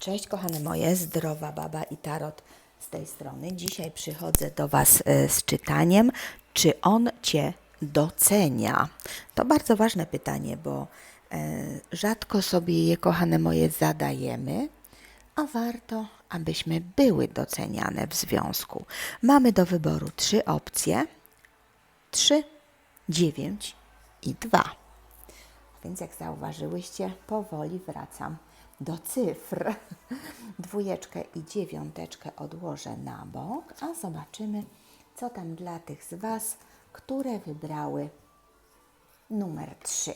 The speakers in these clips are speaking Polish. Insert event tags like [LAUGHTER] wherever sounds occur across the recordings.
Cześć kochane moje, zdrowa baba i tarot z tej strony. Dzisiaj przychodzę do Was e, z czytaniem, czy on Cię docenia? To bardzo ważne pytanie, bo e, rzadko sobie je, kochane moje, zadajemy, a warto, abyśmy były doceniane w związku. Mamy do wyboru trzy opcje: 3, 9 i 2. Więc jak zauważyłyście, powoli wracam do cyfr. Dwójeczkę i dziewiąteczkę odłożę na bok, a zobaczymy, co tam dla tych z Was, które wybrały numer 3.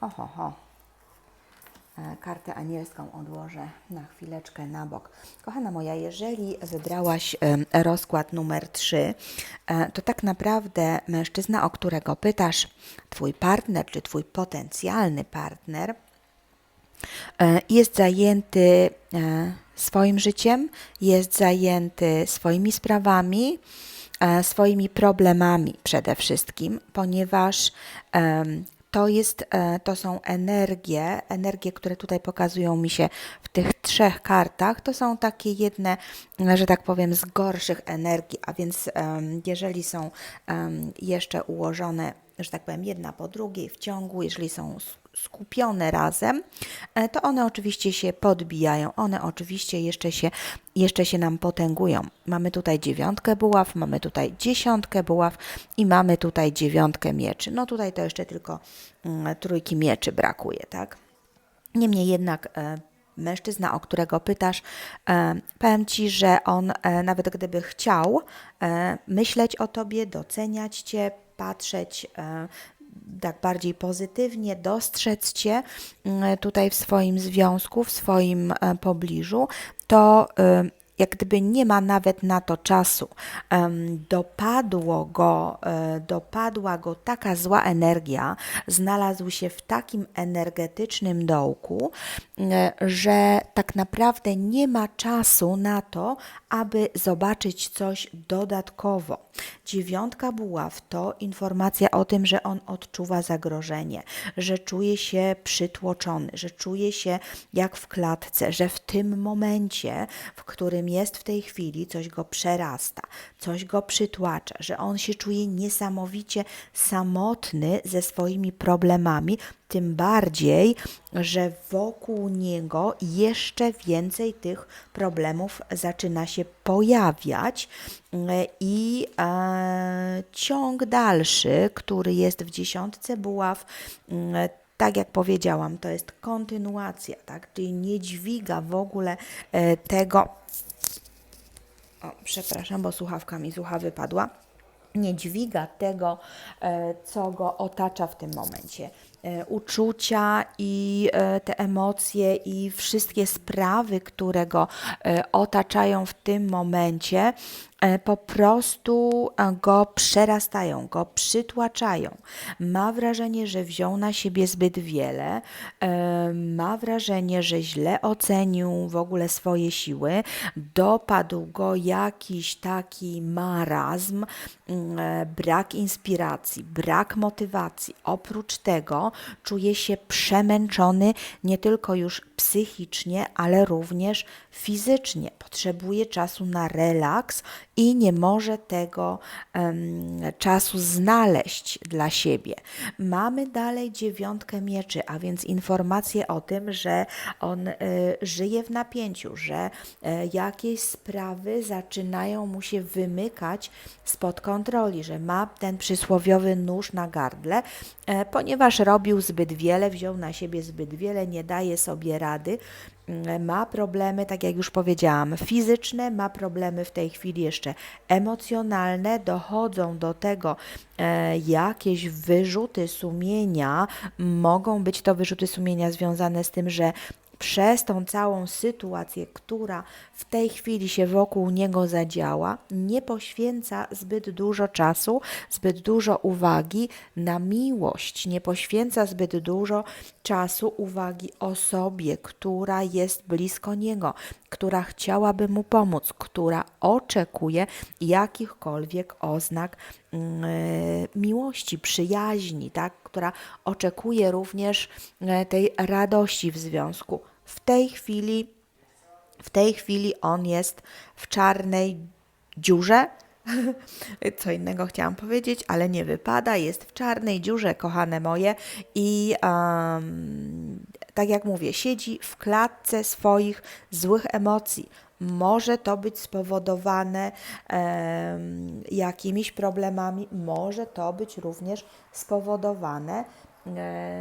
Oho, ho. E, Kartę anielską odłożę na chwileczkę na bok. Kochana moja, jeżeli wybrałaś rozkład numer 3, to tak naprawdę mężczyzna, o którego pytasz, twój partner czy twój potencjalny partner, e, jest zajęty e, swoim życiem, jest zajęty swoimi sprawami, e, swoimi problemami przede wszystkim, ponieważ to, jest, e, to są energie, energie, które tutaj pokazują mi się w tych trzech kartach. To są takie jedne, że tak powiem, z gorszych energii, a więc jeżeli są jeszcze ułożone, że tak powiem, jedna po drugiej w ciągu, jeżeli są skupione razem, e, to one oczywiście się podbijają, one oczywiście jeszcze się, jeszcze się nam potęgują. Mamy tutaj dziewiątkę buław, mamy tutaj dziesiątkę buław i mamy tutaj dziewiątkę mieczy. No tutaj to jeszcze tylko mm, trójki mieczy brakuje, tak? Niemniej jednak e, mężczyzna, o którego pytasz, e, powiem ci, że on nawet gdyby chciał myśleć o tobie, doceniać cię, patrzeć e, tak bardziej pozytywnie, dostrzec cię mm, tutaj w swoim związku, w swoim e, pobliżu, to e, jak gdyby nie ma nawet na to czasu. Dopadło go, e, dopadła go taka zła energia, znalazł się w takim energetycznym dołku, e, że tak naprawdę nie ma czasu na to, aby zobaczyć coś dodatkowo. Dziewiątka buław to informacja o tym, że on odczuwa zagrożenie, że czuje się przytłoczony, że czuje się jak w klatce, że w tym momencie, w którym jest w tej chwili, coś go przerasta, coś go przytłacza, że on się czuje niesamowicie samotny ze swoimi problemami, tym bardziej, że wokół niego jeszcze więcej tych problemów zaczyna się pojawiać e, i e, ciąg dalszy, który jest w dziesiątce buław, mm, tak jak powiedziałam, to jest kontynuacja, tak? Czyli nie dźwiga w ogóle e, tego. O, przepraszam, bo słuchawka mi słucha wypadła nie dźwiga tego, e, co go otacza w tym momencie. E, Uczucia i e, te emocje i wszystkie sprawy, które go otaczają w tym momencie, po prostu e, go przerastają, go przytłaczają. Ma wrażenie, że wziął na siebie zbyt wiele, e, ma wrażenie, że źle ocenił w ogóle swoje siły, dopadł go jakiś taki marazm, mm, e, brak inspiracji, brak motywacji. Oprócz tego czuje się przemęczony nie tylko już psychicznie, ale również fizycznie. Potrzebuje czasu na relaks i nie może tego em, czasu znaleźć dla siebie. Mamy dalej dziewiątkę mieczy, a więc informacje o tym, że on e, żyje w napięciu, że e, jakieś sprawy zaczynają mu się wymykać spod kontroli, że ma ten przysłowiowy nóż na gardle, e, ponieważ robił zbyt wiele, wziął na siebie zbyt wiele, nie daje sobie rady ma problemy, tak jak już powiedziałam, fizyczne, ma problemy w tej chwili jeszcze emocjonalne, dochodzą do tego e, jakieś wyrzuty sumienia, mogą być to wyrzuty sumienia związane z tym, że przez tą całą sytuację, która w tej chwili się wokół niego zadziała, nie poświęca zbyt dużo czasu, zbyt dużo uwagi na miłość, nie poświęca zbyt dużo czasu, uwagi osobie, która jest blisko niego, która chciałaby mu pomóc, która oczekuje jakichkolwiek oznak e, miłości, przyjaźni, tak? która oczekuje również e, tej radości w związku. W tej chwili, w tej chwili on jest w czarnej dziurze. [LAUGHS] Co innego chciałam powiedzieć, ale nie wypada. Jest w czarnej dziurze, kochane moje, i um, tak jak mówię, siedzi w klatce swoich złych emocji. Może to być spowodowane jakimiś problemami, może to być również spowodowane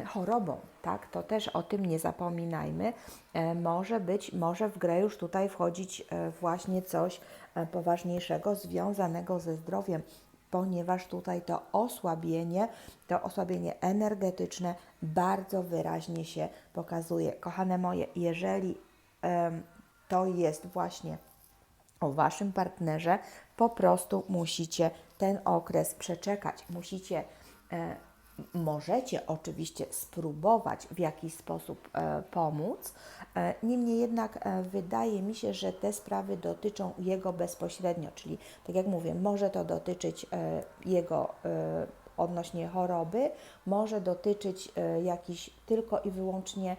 chorobą, tak? To też o tym nie zapominajmy. E, może być, może w grę już tutaj wchodzić e, właśnie coś e, poważniejszego związanego ze zdrowiem, ponieważ tutaj to osłabienie, to osłabienie energetyczne bardzo wyraźnie się pokazuje. Kochane moje, jeżeli to jest właśnie o waszym partnerze, po prostu musicie ten okres przeczekać. Musicie, e, możecie oczywiście spróbować w jakiś sposób e, pomóc. E, niemniej jednak e, wydaje mi się, że te sprawy dotyczą jego bezpośrednio, czyli tak jak mówię, może to dotyczyć jego odnośnie choroby, może dotyczyć jakichś tylko i wyłącznie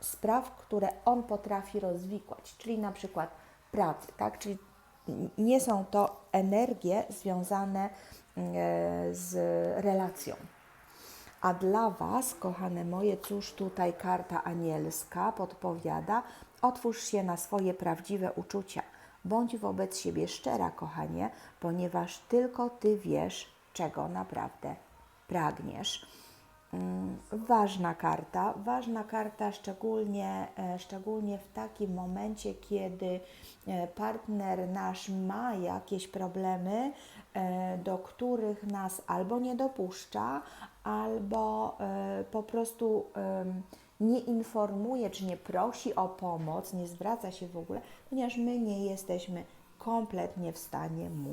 spraw, które on potrafi rozwikłać, czyli na przykład pracy, tak? Czyli nie są to energie związane z relacją. A dla Was, kochane moje, cóż tutaj karta anielska podpowiada? Otwórz się na swoje prawdziwe uczucia. Bądź wobec siebie szczera, kochanie, ponieważ tylko Ty wiesz, czego naprawdę pragniesz. Mm, Ważna karta, ważna karta szczególnie, e, szczególnie w takim momencie, kiedy e, partner nasz ma jakieś problemy, e, do których nas albo nie dopuszcza, albo e, po prostu nie informuje, czy nie prosi o pomoc, nie zwraca się w ogóle, ponieważ my nie jesteśmy kompletnie w stanie mu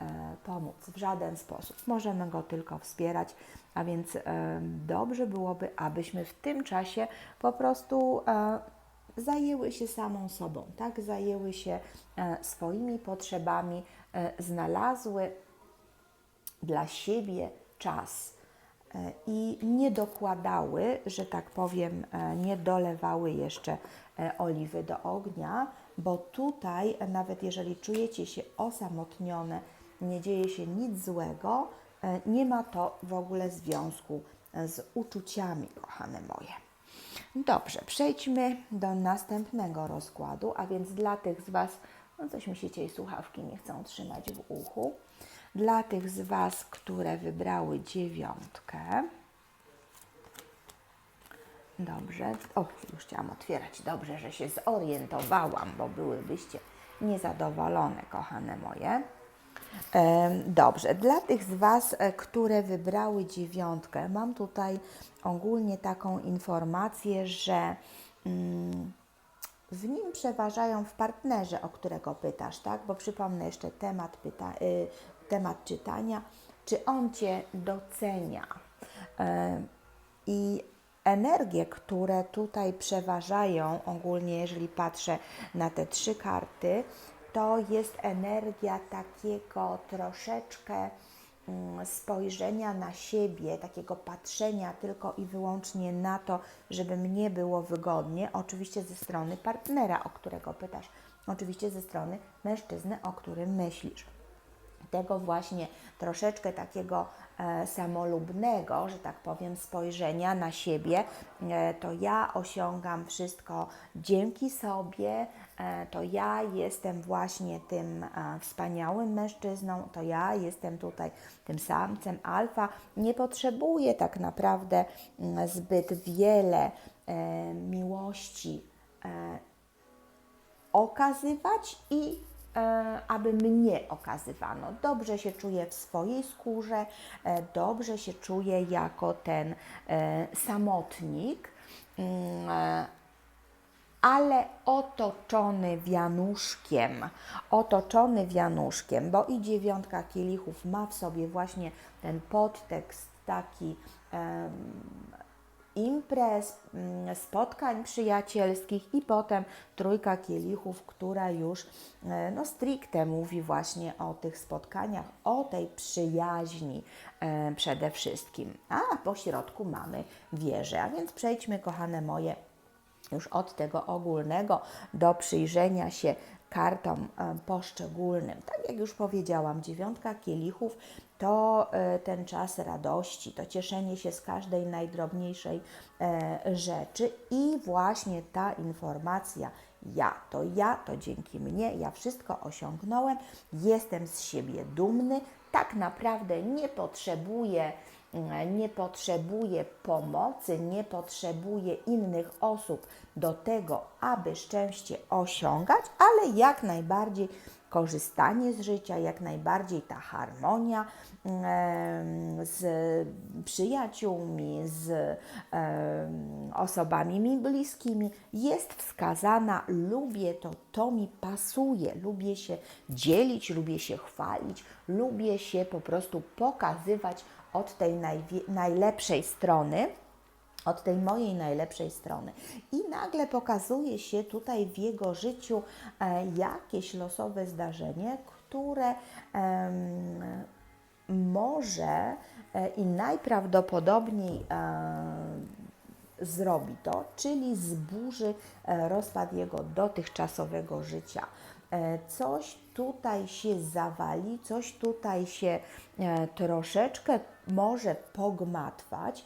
e, pomóc w żaden sposób. Możemy go tylko wspierać, a więc dobrze byłoby, abyśmy w tym czasie po prostu e, zajęły się samą sobą, tak? Zajęły się swoimi potrzebami, znalazły dla siebie czas i nie dokładały, że tak powiem, e, nie dolewały jeszcze e, oliwy do ognia, bo tutaj, e, nawet jeżeli czujecie się osamotnione, nie dzieje się nic złego, e, nie ma to w ogóle związku e, z uczuciami, kochane moje. Dobrze, przejdźmy do następnego rozkładu, a więc dla tych z Was, no coś mi się dzisiaj słuchawki nie chcą trzymać w uchu, dla tych z Was, które wybrały dziewiątkę, Dobrze. O, już chciałam otwierać. Dobrze, że się zorientowałam, bo byłybyście niezadowolone, kochane moje. Dobrze, dla tych z Was, e, które wybrały dziewiątkę, mam tutaj ogólnie taką informację, że mm, w nim przeważają w partnerze, o którego pytasz, tak? Bo przypomnę jeszcze temat, pyta, y, temat czytania. Czy on Cię docenia? Em, I energie, które tutaj przeważają, ogólnie jeżeli patrzę na te trzy karty, to jest energia takiego troszeczkę mm, spojrzenia na siebie, takiego patrzenia tylko i wyłącznie na to, żeby mnie było wygodnie, oczywiście ze strony partnera, o którego pytasz, oczywiście ze strony mężczyzny, o którym myślisz tego właśnie troszeczkę takiego e, samolubnego, że tak powiem, spojrzenia na siebie, e, to ja osiągam wszystko dzięki sobie, e, to ja jestem właśnie tym e, wspaniałym mężczyzną, to ja jestem tutaj tym samcem alfa. Nie potrzebuję tak naprawdę mm, zbyt wiele e, miłości e, okazywać i aby mnie okazywano. Dobrze się czuję w swojej skórze, e, dobrze się czuję jako ten e, samotnik, mm, e, ale otoczony wianuszkiem, otoczony wianuszkiem, bo i dziewiątka kielichów ma w sobie właśnie ten podtekst taki imprez, mm, spotkań przyjacielskich i potem trójka kielichów, która już e, no, stricte mówi właśnie o tych spotkaniach, o tej przyjaźni e, przede wszystkim. A po środku mamy wieżę, a więc przejdźmy, kochane moje, już od tego ogólnego do przyjrzenia się kartom e, poszczególnym. Tak jak już powiedziałam, dziewiątka kielichów to e, ten czas radości, to cieszenie się z każdej najdrobniejszej e, rzeczy i właśnie ta informacja, ja, to ja, to dzięki mnie, ja wszystko osiągnąłem, jestem z siebie dumny, tak naprawdę nie potrzebuję nie potrzebuje pomocy, nie potrzebuje innych osób do tego, aby szczęście osiągać, ale jak najbardziej korzystanie z życia, jak najbardziej ta harmonia z przyjaciółmi, z osobami mi bliskimi jest wskazana. Lubię to, to mi pasuje, lubię się dzielić, lubię się chwalić, lubię się po prostu pokazywać od tej najlepszej strony, od tej mojej najlepszej strony. I nagle pokazuje się tutaj w jego życiu e, jakieś losowe zdarzenie, które może e, i najprawdopodobniej e, zrobi to, czyli zburzy rozpad jego dotychczasowego życia. Coś tutaj się zawali, coś tutaj się troszeczkę może pogmatwać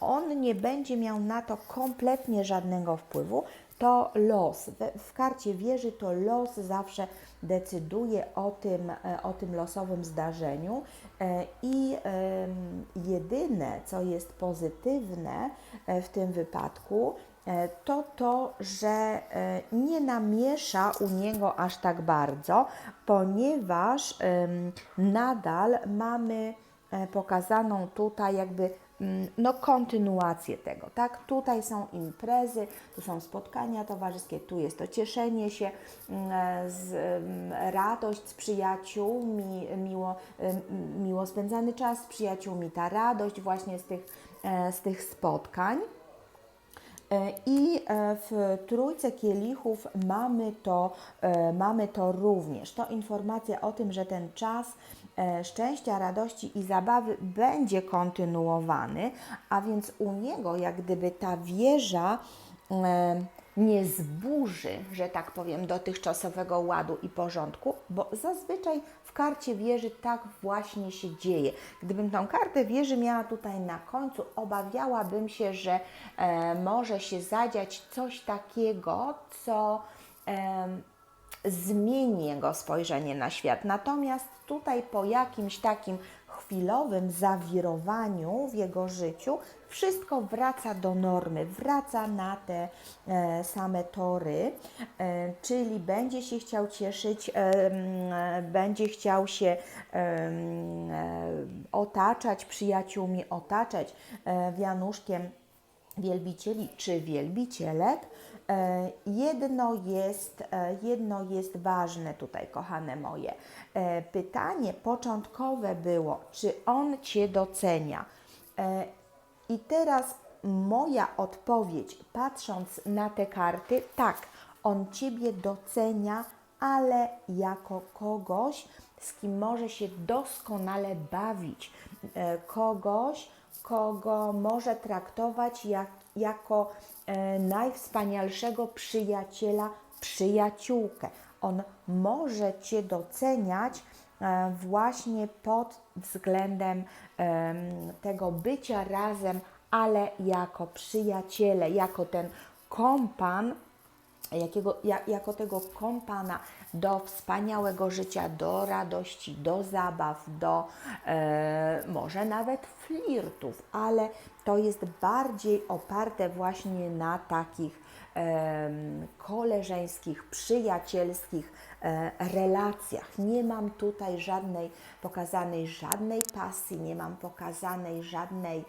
on nie będzie miał na to kompletnie żadnego wpływu. To los. W karcie wieży to los zawsze decyduje o tym, e, o tym losowym zdarzeniu e, i jedyne, co jest pozytywne e, w tym wypadku, to to, że nie namiesza u niego aż tak bardzo, ponieważ nadal mamy pokazaną tutaj jakby Mm, no, kontynuację tego, tak? Tutaj są imprezy, tu są spotkania towarzyskie, tu jest to cieszenie się, mm, z, mm, radość z przyjaciółmi, miło, miło spędzany czas z przyjaciółmi, ta radość właśnie z tych, e, z tych spotkań. E, I e, w trójce kielichów mamy to, mamy to również. To informacja o tym, że ten czas E, szczęścia, radości i zabawy będzie kontynuowany, a więc u niego jak gdyby ta wieża e, nie zburzy, że tak powiem, dotychczasowego ładu i porządku, bo zazwyczaj w karcie wieży tak właśnie się dzieje. Gdybym tą kartę wieży miała tutaj na końcu, obawiałabym się, że e, może się zadziać coś takiego, co e, zmieni jego spojrzenie na świat. Natomiast tutaj po jakimś takim chwilowym zawirowaniu w jego życiu wszystko wraca do normy, wraca na te e, same tory, e, czyli będzie się chciał cieszyć, e, będzie chciał się e, otaczać przyjaciółmi, otaczać e, wianuszkiem wielbicieli czy wielbicielek, E, jedno jest, e, jedno jest ważne tutaj, kochane moje. E, pytanie początkowe było, czy on Cię docenia? I teraz moja odpowiedź, patrząc na te karty, tak, on Ciebie docenia, ale jako kogoś, z kim może się doskonale bawić, kogoś, kogo może traktować jak, jako e, najwspanialszego przyjaciela, przyjaciółkę. On może Cię doceniać e, właśnie pod względem e, tego bycia razem, ale jako przyjaciele, jako ten kompan, jakiego, jako tego kompana do wspaniałego życia, do radości, do zabaw, do e, może nawet flirtów, ale to jest bardziej oparte właśnie na takich koleżeńskich, przyjacielskich e, relacjach. Nie mam tutaj żadnej pokazanej żadnej pasji, nie mam pokazanej żadnej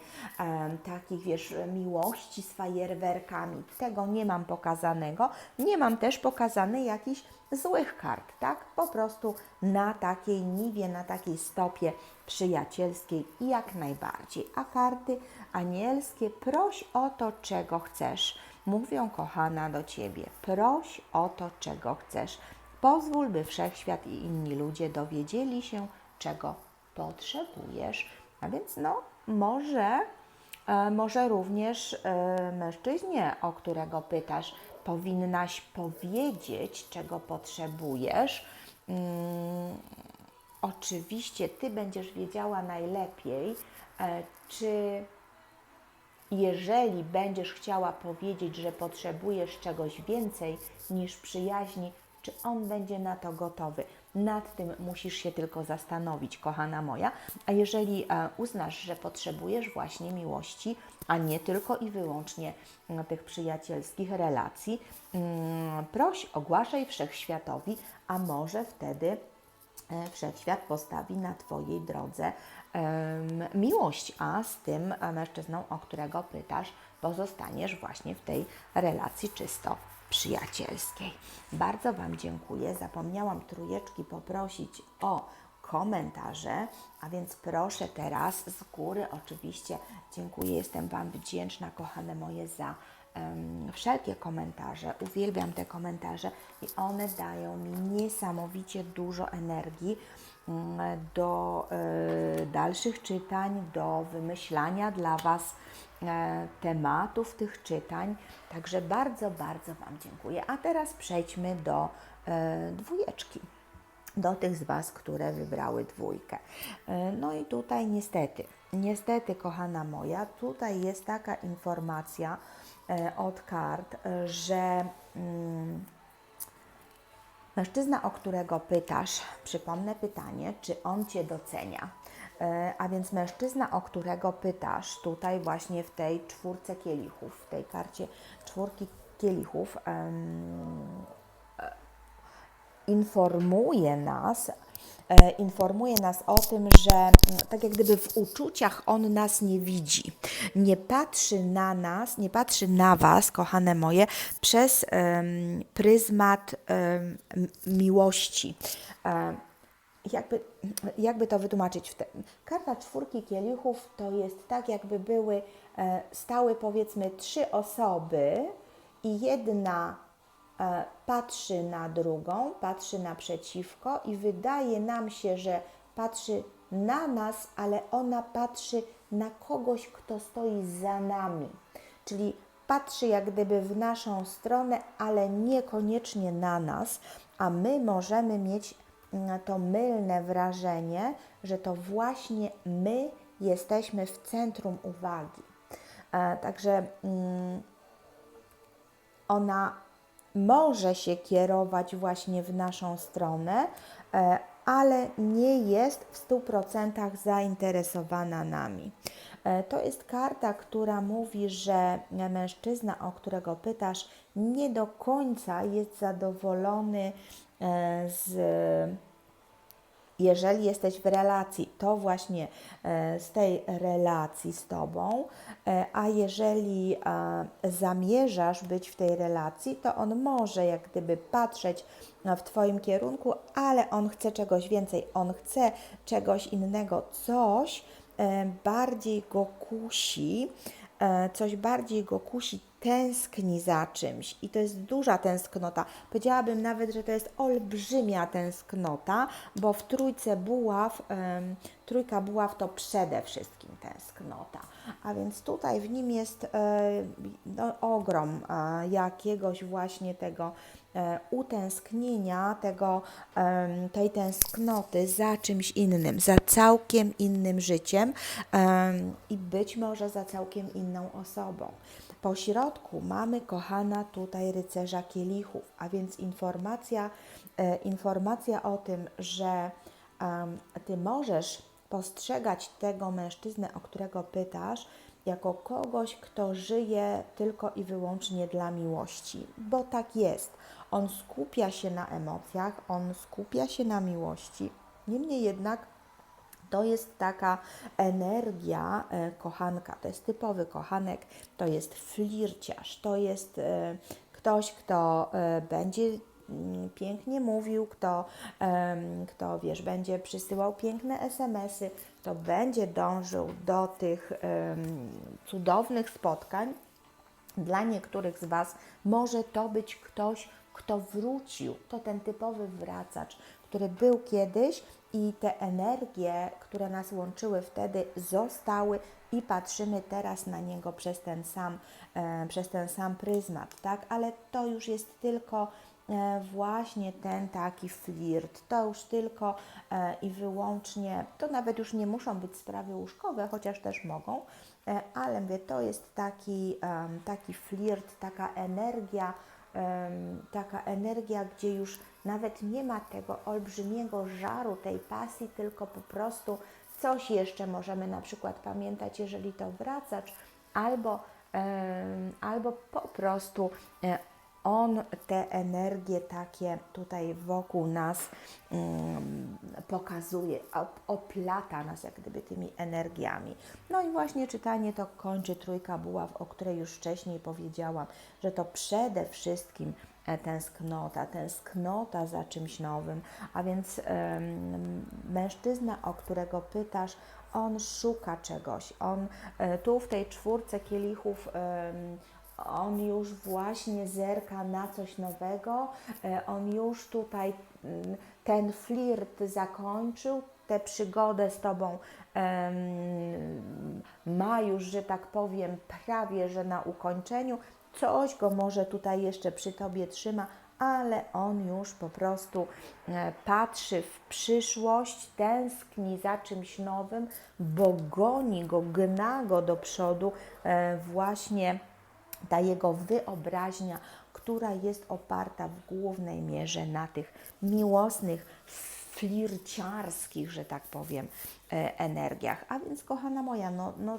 takich, wiesz, miłości z fajerwerkami. Tego nie mam pokazanego. Nie mam też pokazanej jakiejś złych kart, tak? Po prostu na takiej niwie, na takiej stopie przyjacielskiej i jak najbardziej. A karty anielskie, proś o to, czego chcesz. Mówią, kochana, do Ciebie, proś o to, czego chcesz. Pozwól, by wszechświat i inni ludzie dowiedzieli się, czego potrzebujesz. A więc, no, może, e, może również e, mężczyźnie, o którego pytasz, powinnaś powiedzieć, czego potrzebujesz. Mm, oczywiście Ty będziesz wiedziała najlepiej, e, czy jeżeli będziesz chciała powiedzieć, że potrzebujesz czegoś więcej niż przyjaźni, czy on będzie na to gotowy? Nad tym musisz się tylko zastanowić, kochana moja. A jeżeli e, uznasz, że potrzebujesz właśnie miłości, a nie tylko i wyłącznie e, tych przyjacielskich relacji, mm, proś, ogłaszaj wszechświatowi, a może wtedy wszechświat postawi na Twojej drodze miłość, a z tym e, mężczyzną, o którego pytasz, pozostaniesz właśnie w tej relacji czysto przyjacielskiej. Bardzo Wam dziękuję. Zapomniałam trójeczki poprosić o komentarze, a więc proszę teraz z góry oczywiście dziękuję, jestem Wam wdzięczna, kochane moje, za wszelkie komentarze. Uwielbiam te komentarze i one dają mi niesamowicie dużo energii mm, do e, dalszych czytań, do wymyślania dla Was e, tematów tych czytań. Także bardzo, bardzo Wam dziękuję. A teraz przejdźmy do e, dwójeczki do tych z Was, które wybrały dwójkę. No i tutaj niestety, niestety, kochana moja, tutaj jest taka informacja od kart, e, że mm, mężczyzna, o którego pytasz, przypomnę pytanie, czy on Cię docenia. E, A więc mężczyzna, o którego pytasz, tutaj właśnie w tej czwórce kielichów, w tej karcie czwórki kielichów, informuje nas, e, informuje nas o tym, że mm, tak jak gdyby w uczuciach on nas nie widzi. Nie patrzy na nas, nie patrzy na Was, kochane moje, przez em, pryzmat em, m- miłości. Em, jakby, jakby to wytłumaczyć? Karta czwórki kielichów to jest tak, jakby były, e, stały powiedzmy trzy osoby i jedna e, patrzy na drugą, patrzy naprzeciwko i wydaje nam się, że patrzy na nas, ale ona patrzy na kogoś, kto stoi za nami. Czyli patrzy jak gdyby w naszą stronę, ale niekoniecznie na nas, a my możemy mieć mm, to mylne wrażenie, że to właśnie my jesteśmy w centrum uwagi. E, Także mm, ona może się kierować właśnie w naszą stronę, e, ale nie jest w 100% zainteresowana nami. E, To jest karta, która mówi, że mężczyzna, o którego pytasz, nie do końca jest zadowolony e, z jeżeli jesteś w relacji, to właśnie e, z tej relacji z Tobą, e, a jeżeli e, zamierzasz być w tej relacji, to on może jak gdyby patrzeć w Twoim kierunku, ale on chce czegoś więcej, on chce czegoś innego, coś bardziej go kusi, coś bardziej go kusi, tęskni za czymś i to jest duża tęsknota. Powiedziałabym nawet, że to jest olbrzymia tęsknota, bo w trójce buław, em, trójka buław to przede wszystkim tęsknota. A więc tutaj w nim jest e, no, ogrom e, jakiegoś właśnie tego e, utęsknienia, tego, em, tej tęsknoty za czymś innym, za całkiem innym życiem em, i być może za całkiem inną osobą. Po środku mamy, kochana, tutaj rycerza kielichów, a więc informacja, e, informacja o tym, że ty możesz postrzegać tego mężczyznę, o którego pytasz, jako kogoś, kto żyje tylko i wyłącznie dla miłości, bo tak jest. On skupia się na emocjach, on skupia się na miłości. Niemniej jednak to jest taka energia e, kochanka, to jest typowy kochanek, to jest flirciarz, to jest e, ktoś, kto e, będzie mm, pięknie mówił, kto, kto wiesz, będzie przysyłał piękne SMS-y, kto będzie dążył do tych cudownych spotkań, dla niektórych z Was może to być ktoś, kto wrócił. To ten typowy wracacz, który był kiedyś i te energie, które nas łączyły wtedy, zostały i patrzymy teraz na niego przez ten sam, e, przez ten sam pryzmat, tak? Ale to już jest tylko e, właśnie ten taki flirt. To już tylko e, i wyłącznie, to nawet już nie muszą być sprawy łóżkowe, chociaż też mogą, ale mówię, to jest taki, taki flirt, taka energia, taka energia, gdzie już nawet nie ma tego olbrzymiego żaru, tej pasji, tylko po prostu coś jeszcze możemy na przykład pamiętać, jeżeli to wracacz, albo, em, albo po prostu e, on te energie takie tutaj wokół nas pokazuje, op- oplata nas jak gdyby tymi energiami. No i właśnie czytanie to kończy trójka buław, o której już wcześniej powiedziałam, że to przede wszystkim tęsknota, tęsknota za czymś nowym, a więc mężczyzna, o którego pytasz, on szuka czegoś, on e, tu w tej czwórce kielichów on już właśnie zerka na coś nowego, e, on już tutaj mm, ten flirt zakończył, tę przygodę z Tobą ma już, że tak powiem, prawie że na ukończeniu. Coś go może tutaj jeszcze przy Tobie trzyma, ale on już po prostu e, patrzy w przyszłość, tęskni za czymś nowym, bo goni go, gna go do przodu e, właśnie ta jego wyobraźnia, która jest oparta w głównej mierze na tych miłosnych, flirciarskich, że tak powiem, e, energiach. A więc, kochana moja, no, no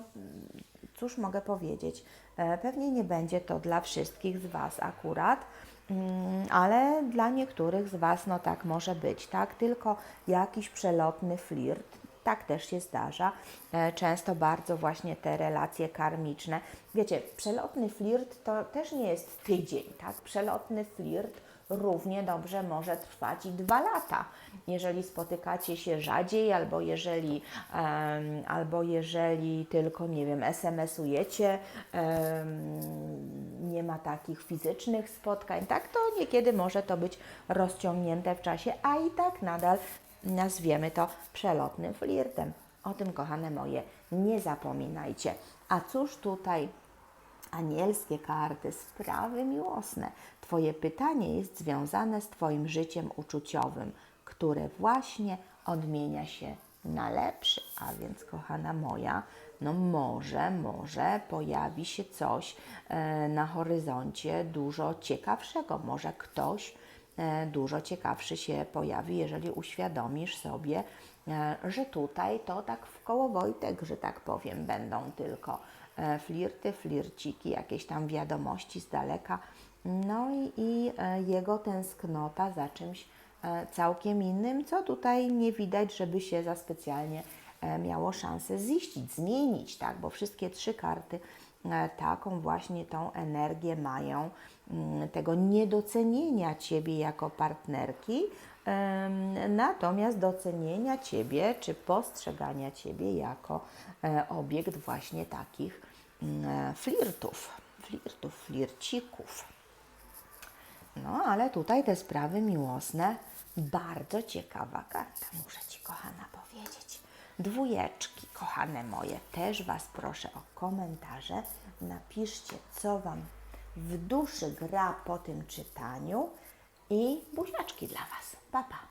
cóż mogę powiedzieć? E, Pewnie nie będzie to dla wszystkich z Was akurat, mm, ale dla niektórych z Was no tak może być, tak? Tylko jakiś przelotny flirt, tak też się zdarza. E, Często bardzo właśnie te relacje karmiczne. Wiecie, przelotny flirt to też nie jest tydzień, tak? Przelotny flirt równie dobrze może trwać i dwa lata. Jeżeli spotykacie się rzadziej, albo jeżeli, em, albo jeżeli tylko, nie wiem, SMS-ujecie, em, nie ma takich fizycznych spotkań, tak, to niekiedy może to być rozciągnięte w czasie, a i tak nadal nazwiemy to przelotnym flirtem. O tym, kochane moje, nie zapominajcie. A cóż tutaj anielskie karty, sprawy miłosne. Twoje pytanie jest związane z Twoim życiem uczuciowym, które właśnie odmienia się na lepszy. A więc, kochana moja, no może, może pojawi się coś e, na horyzoncie dużo ciekawszego. Może ktoś e, dużo ciekawszy się pojawi, jeżeli uświadomisz sobie, e, że tutaj to tak w koło Wojtek, że tak powiem, będą tylko flirty, flirciki, jakieś tam wiadomości z daleka. No i, i jego tęsknota za czymś całkiem innym, co tutaj nie widać, żeby się za specjalnie e, miało szansę ziścić, zmienić, tak? Bo wszystkie trzy karty e, taką właśnie tą energię mają mm, tego niedocenienia Ciebie jako partnerki, natomiast docenienia Ciebie czy postrzegania Ciebie jako e, obiekt właśnie takich mm, e, flirtów, flirtów, flircików. No, ale tutaj te sprawy miłosne, bardzo ciekawa karta, muszę Ci, kochana, powiedzieć. Dwójeczki, kochane moje, też Was proszę o komentarze. Napiszcie, co Wam w duszy gra po tym czytaniu i buziaczki dla Was. Pa, pa.